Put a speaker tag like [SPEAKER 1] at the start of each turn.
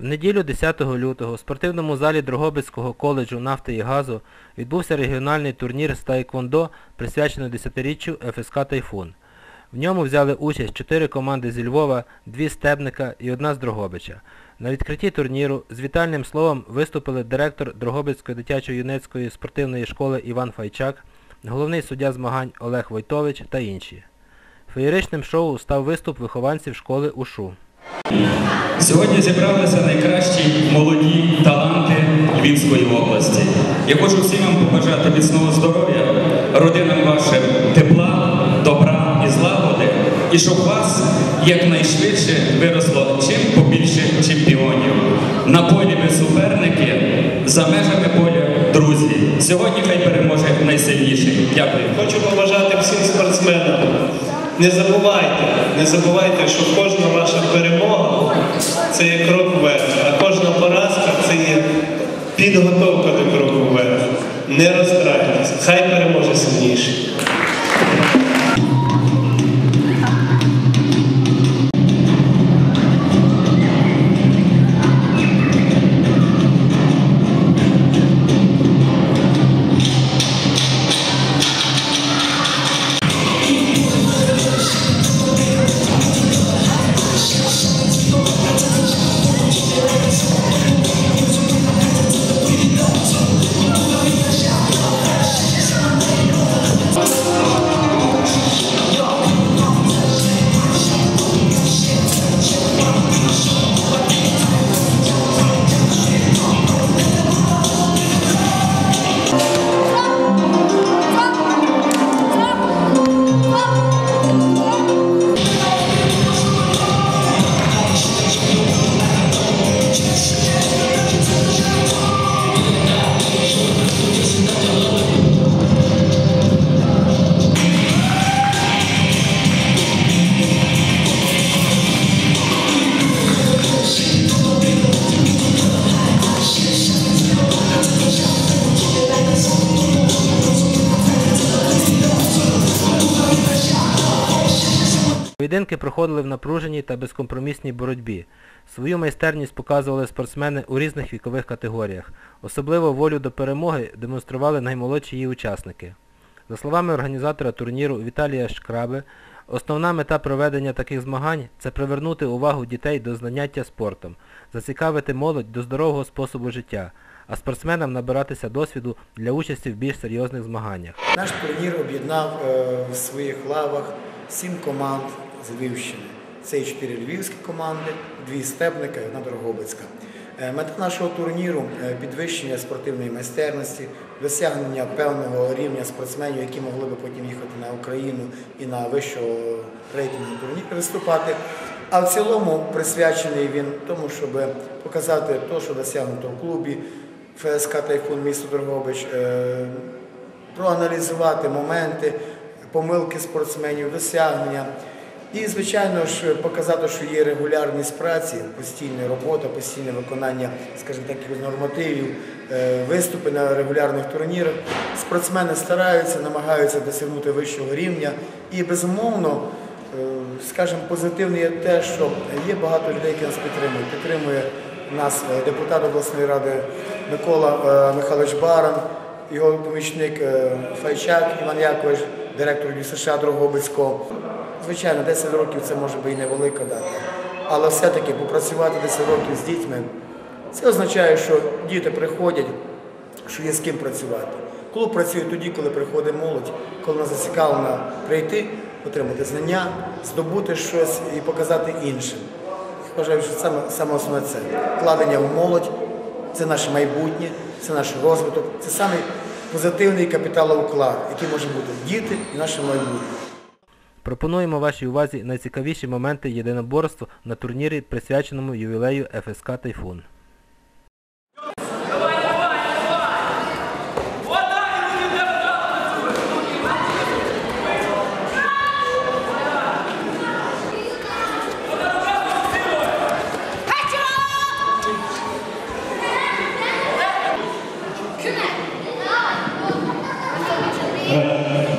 [SPEAKER 1] В неділю 10 лютого в спортивному залі Дрогобицького коледжу нафти і газу відбувся регіональний турнір з таеквондо, присвячений 10-річчю ФСК «Тайфун». В ньому взяли участь чотири команди зі Львова, дві Стебника і одна з Дрогобича. На відкритті турніру з вітальним словом виступили директор Дрогобицької дитячо-юнацької спортивної школи Іван Файчак, головний суддя змагань Олег Войтович та інші. Феєричним шоу став виступ вихованців школи УШУ.
[SPEAKER 2] Сьогодні зібралися найкращі молоді таланти Львівської області. Я хочу всім вам побажати міцного здоров'я, родинам вашим тепла, добра і злагоди, і щоб вас якнайшвидше виросло чим побільше чемпіонів. На полі ви суперники, за межами поля друзі. Сьогодні хай переможе найсильніший. Дякую.
[SPEAKER 3] Хочу побажати всім спортсменам. Не забувайте, не забувайте, що кожна ваша перемога це є крок вверх, а кожна поразка це є підготовка до кроку вверх. Не розстраюйтесь, хай переможе сильніший.
[SPEAKER 1] Поєдинки проходили в напруженій та безкомпромісній боротьбі. Свою майстерність показували спортсмени у різних вікових категоріях. Особливо волю до перемоги демонстрували наймолодші її учасники. За словами організатора турніру Віталія Шкраби, основна мета проведення таких змагань – це привернути увагу дітей до заняття спортом, зацікавити молодь до здорового способу життя, а спортсменам набиратися досвіду для участі в більш серйозних змаганнях.
[SPEAKER 4] Наш турнір об'єднав е, в своїх лавах сім команд з Львівщини. Це і чотири львівські команди, дві Стебника і одна Дрогобицька. Е, Мета нашого турніру е, підвищення спортивної майстерності, досягнення певного рівня спортсменів, які могли би потім їхати на Україну і на вищого рейтингу турнір виступати. А в цілому присвячений він тому, щоб показати те, що досягнуто в клубі ФСК Тайфун місто Дрогобич, е, проаналізувати моменти, помилки спортсменів, досягнення. І, звичайно ж, показати, що є регулярність праці, постійна робота, постійне виконання, скажімо так, нормативів, е, виступи на регулярних турнірах. Спортсмени стараються, намагаються досягнути вищого рівня. І, безумовно, е, скажімо, позитивне є те, що є багато людей, які нас підтримують. Підтримує нас е, депутат обласної ради Микола Михайлович Баран, його помічник Файчак Іван Якович, директор ДЮСШ Дрогобицького. Звичайно, 10 років це може бути і невелика дата. Але все-таки попрацювати 10 років з дітьми, це означає, що діти приходять, що є з ким працювати. Клуб працює тоді, коли приходить молодь, коли вона зацікавлена прийти, отримати знання, здобути щось і показати іншим. Вважаю, що саме, саме основне це вкладення в молодь, це наше майбутнє, це наш розвиток, це самий позитивний капіталоуклад, який може бути діти і наше майбутнє.
[SPEAKER 1] Пропонуємо вашій увазі найцікавіші моменти єдиноборства на турнірі, присвяченому ювілею ФСК «Тайфун».
[SPEAKER 5] Після